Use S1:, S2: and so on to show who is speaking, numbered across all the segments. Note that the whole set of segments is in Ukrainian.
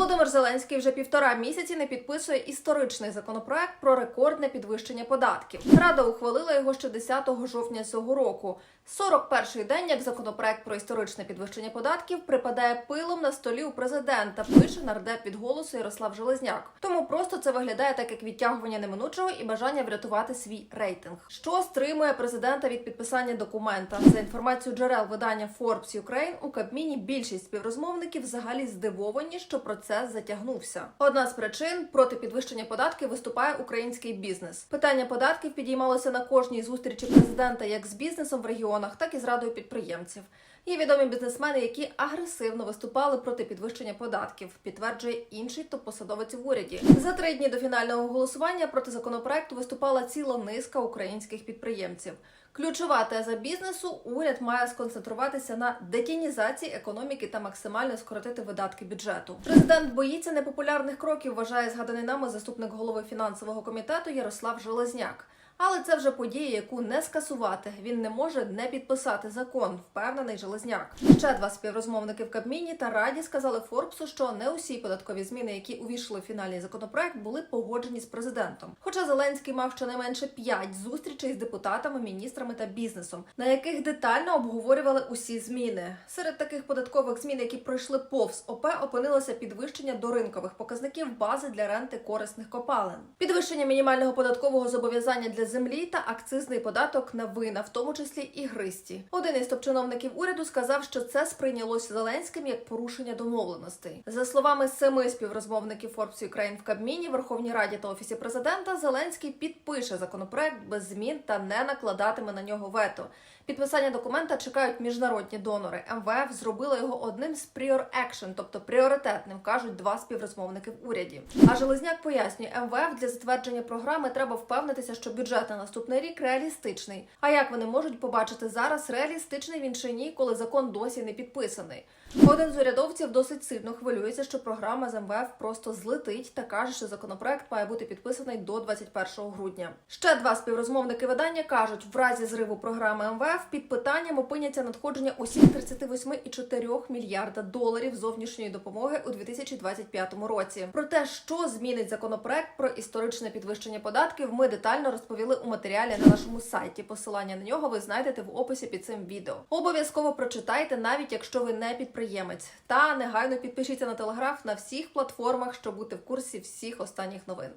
S1: Володимир Зеленський вже півтора місяці не підписує історичний законопроект про рекордне підвищення податків. Рада ухвалила його ще 10 жовтня цього року. 41-й день, як законопроект про історичне підвищення податків припадає пилом на столі у президента. Пише нардеп від голосу Ярослав Железняк. Тому просто це виглядає так, як відтягування неминучого і бажання врятувати свій рейтинг. Що стримує президента від підписання документа? За інформацією джерел видання Forbes Ukraine, у Кабміні більшість співрозмовників взагалі здивовані, що процес затягнувся. Одна з причин проти підвищення податків виступає український бізнес. Питання податків підіймалося на кожній зустрічі президента як з бізнесом в регіонах, так і з радою підприємців. Є відомі бізнесмени, які агресивно виступали проти підвищення податків, підтверджує інший топ-посадовець в уряді. За три дні до фінального голосування проти законопроекту виступала ціла низка українських підприємців. Ключова теза бізнесу уряд має сконцентруватися на детінізації економіки та максимально скоротити видатки бюджету. Президент боїться непопулярних кроків, вважає згаданий нами заступник голови фінансового комітету Ярослав Железняк. Але це вже подія, яку не скасувати. Він не може не підписати закон, впевнений Железняк. Ще два співрозмовники в Кабміні та Раді сказали Форбсу, що не усі податкові зміни, які увійшли в фінальний законопроект, були погоджені з президентом. Хоча Зеленський мав щонайменше п'ять зустрічей з депутатами, міністрами та бізнесом, на яких детально обговорювали усі зміни. Серед таких податкових змін, які пройшли повз ОП, опинилося підвищення до ринкових показників бази для ренти корисних копалин, підвищення мінімального податкового зобов'язання для землі та акцизний податок на вина, в тому числі і гристі. Один із топ-чиновників уряду сказав, що це сприйнялося Зеленським як порушення домовленостей. За словами семи співрозмовників Forbes Ukraine в Кабміні, Верховній Раді та Офісі президента, Зеленський підпише законопроект без змін та не накладатиме на нього вето. Підписання документа чекають міжнародні донори. МВФ зробила його одним з prior action, тобто пріоритетним, кажуть два співрозмовники в уряді. А Железняк пояснює, МВФ для затвердження програми треба впевнитися, що бюджет на наступний рік реалістичний. А як вони можуть побачити зараз, реалістичний він чи ні, коли закон досі не підписаний? Один з урядовців досить сильно хвилюється, що програма з МВФ просто злетить та каже, що законопроект має бути підписаний до 21 грудня. Ще два співрозмовники видання кажуть, в разі зриву програми МВФ під питанням опиняться надходження усіх 38,4 мільярда доларів зовнішньої допомоги у 2025 році. Про те, що змінить законопроект про історичне підвищення податків, ми детально розповіли у матеріалі на нашому сайті. Посилання на нього ви знайдете в описі під цим відео. Обов'язково прочитайте, навіть якщо ви не підприємець. Та негайно підпишіться на телеграф на всіх платформах, щоб бути в курсі всіх останніх новин.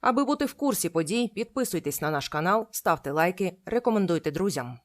S2: Аби бути в курсі подій, підписуйтесь на наш канал, ставте лайки, рекомендуйте друзям.